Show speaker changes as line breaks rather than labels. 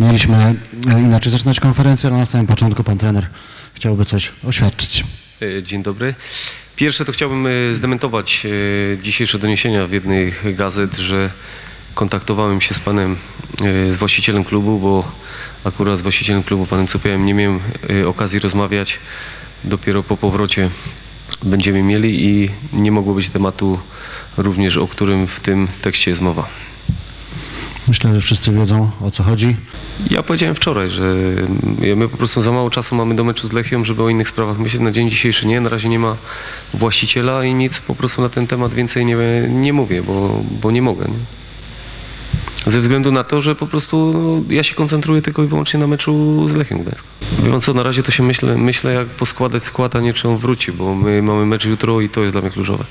mieliśmy e, inaczej zaczynać konferencję, ale na samym początku pan trener chciałby coś oświadczyć.
E, Dzień dobry. Pierwsze to chciałbym e, zdementować dzisiejsze doniesienia w jednej gazet, że kontaktowałem się z panem, z właścicielem klubu, bo akurat z właścicielem klubu, panem Copiełem, nie miałem okazji rozmawiać. Dopiero po powrocie będziemy mieli i nie mogło być tematu również, o którym w tym tekście jest mowa.
Myślę, że wszyscy wiedzą o co chodzi.
Ja powiedziałem wczoraj, że my po prostu za mało czasu mamy do meczu z Lechią, żeby o innych sprawach myśleć. Na dzień dzisiejszy nie, na razie nie ma właściciela i nic po prostu na ten temat więcej nie, nie mówię, bo, bo nie mogę. Nie? Ze względu na to, że po prostu no, ja się koncentruję tylko i wyłącznie na meczu z Lechią Gdańsk. Wie pan co, na razie to się myślę, myślę jak poskładać skład, a nie czy on wróci, bo my mamy mecz jutro i to jest dla mnie kluczowe.